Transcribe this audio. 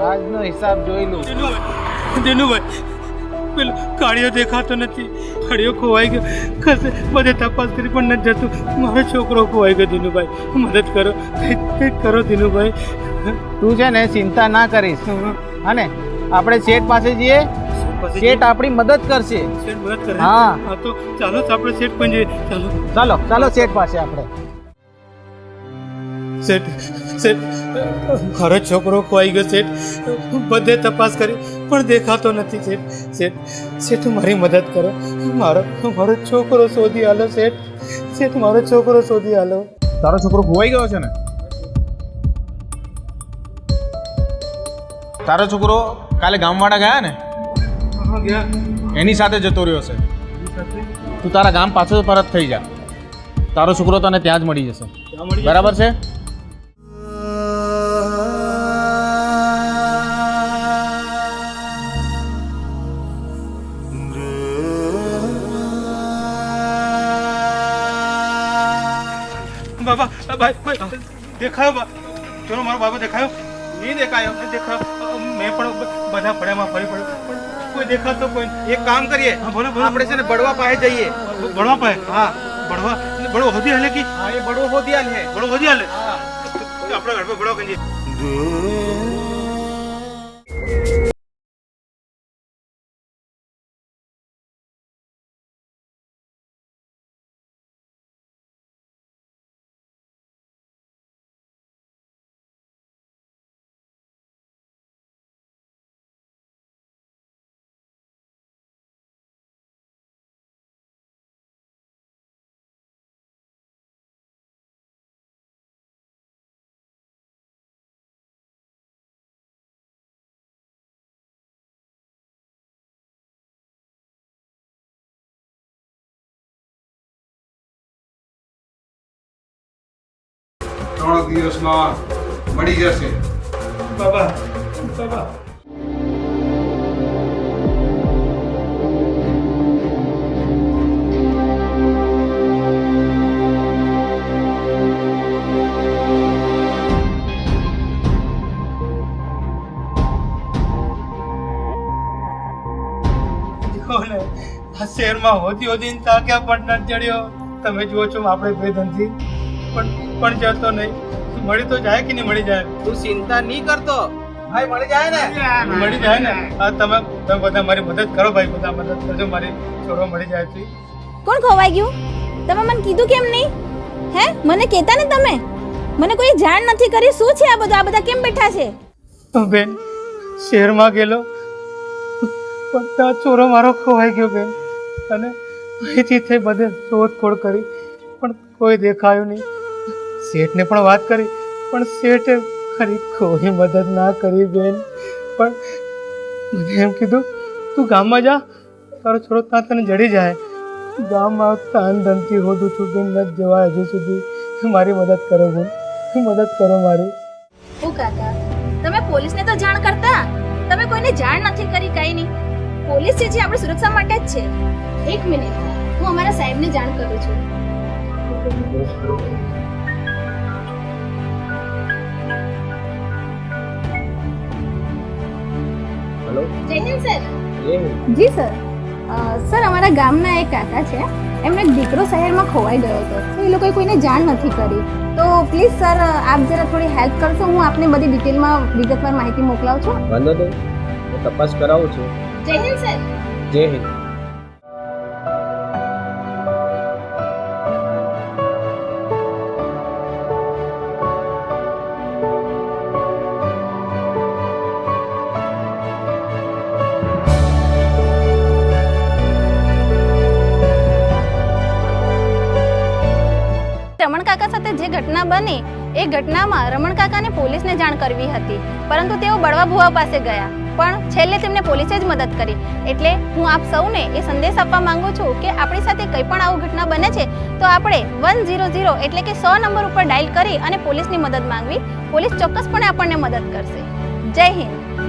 આજનો હિસાબ જોઈ લઉં. દિનુભાઈ પેલો કાળિયો દેખાતો નથી. કાળિયો ખોવાઈ ગયો. કશે બધે તપાસ કરી પણ નથી જતું. મારો છોકરો ખોવાઈ ગયો દિનુભાઈ. મદદ કરો. કંઈક કંઈક કરો દિનુભાઈ. તું છે ને ચિંતા ના કરીશ. અને આપણે શેઠ પાસે જઈએ. શેઠ આપણી મદદ કરશે. શેઠ મદદ કરે? હા. હા તો ચાલો આપણે શેઠ પણ જઈએ. ચાલો. ચાલો ચાલો શેઠ પાસે આપણે. શેઠ શેઠ મારો છોકરો ખોવાઈ ગયો શેઠ. બધે તપાસ કરી પણ દેખાતો નથી શેઠ. શેઠ શેઠ મારી મદદ કરો. મારો મારો છોકરો શોધી આલો શેઠ. શેઠ મારો છોકરો શોધી આલો. તારો છોકરો ખોવાઈ ગયો છે ને? તારો છોકરો કાલે ગામવાળા ગયા ને? એની સાથે જતો રહ્યો છે. તું તારા ગામ પાછો પરત થઈ જા. તારો છોકરો તને ત્યાં જ મળી જશે. બરાબર છે? ભાઈ ભાઈ દેખાયો ચલો મારો બાબા દેખાયો? નહીં દેખાયો? દેખાયો? મેં પણ બધા પડ્યામાં ફરી પડ્યો. પણ કોઈ દેખાતો કોઈ એક કામ કરીએ. બોલો બોલો. આપણે છે ને બળવા પાસે જઈએ. બડવા પાસે? હા. ભણવા ભણો હોદી હાલે કે? હા એ બળવો હોદી હાલે. ભણો હોદી હાલે? હા. આપણે ઘર પર ભણવા ત્રણ દિવસમાં મળી જશે. બાબા બાબા. શહેરમાં હોતી હોતી તાક્યા પણ નથી ચડ્યો. તમે જુઓ છો આપણે બે ધનથી પણ પણ જતો નહીં. મળી તો જાય કે નહીં મળી જાય? તું ચિંતા નહીં કરતો. ભાઈ મળી જાય ને? મળી જાય ને? હા તમે તમે બધા મારી મદદ કરો ભાઈ બધા મદદ કરજો મારી છોરો મળી જાય છે. કોણ ખોવાઈ ગયું? તમે મને કીધું કેમ નહીં? હે? મને કહેતા ને તમે? મને કોઈ જાણ નથી કરી. શું છે આ બધું? આ બધા કેમ બેઠા છે? બેન શહેરમાં ગયેલો. પણ ચોરો મારો ખોવાઈ ગયો બેન. અને અહીંથી થઈ બધે શોધખોળ કરી. પણ કોઈ દેખાયું નહીં. શેઠને પણ વાત કરી, પણ શેઠે ખરી કોઈ મદદ ના કરી બેન. પણ મને એમ કીધું, તું ગામમાં જા, તારો છોરો ત્યાં તને જડી જાય. ગામમાં તાન ધનથી હોદું છું બેન ન જવાય હજુ સુધી. મારી મદદ કરો બેન મદદ કરો મારી. ઓ કાકા, તમે પોલીસને તો જાણ કરતા? તમે કોઈને જાણ નથી કરી કઈ નહીં. પોલીસ છે જે આપણી સુરક્ષા માટે જ છે. એક મિનિટ, હું અમારા સાહેબને જાણ કરું છું. Hello sir. જી સર. સર અમારા ગામના એક કાકા છે. એમનો દીકરો શહેરમાં ખોવાઈ ગયો હતો. તો એ લોકોએ કોઈને જાણ નથી કરી. તો પ્લીઝ સર આપ જરા થોડી હેલ્પ કરશો? હું આપને બધી ડિટેલમાં વિગતવાર માહિતી મોકલાવું છું. વાંધો નહીં. હું તપાસ કરાવું છું. જય હિન્દ સર. જય હિન્દ. ઘટના બની એ ઘટનામાં રમણ કાકાને પોલીસને જાણ કરવી હતી. પરંતુ તેઓ બળવા ભુવા પાસે ગયા. પણ છેલ્લે તેમને પોલીસે જ મદદ કરી. એટલે હું આપ સૌને એ સંદેશ આપવા માંગુ છું કે આપણી સાથે કંઈ પણ આવું ઘટના બને છે, તો આપણે વન ઝીરો ઝીરો એટલે કે સો નંબર ઉપર ડાયલ કરી અને પોલીસની મદદ માંગવી. પોલીસ ચોક્કસપણે આપણને મદદ કરશે. જય હિન્દ.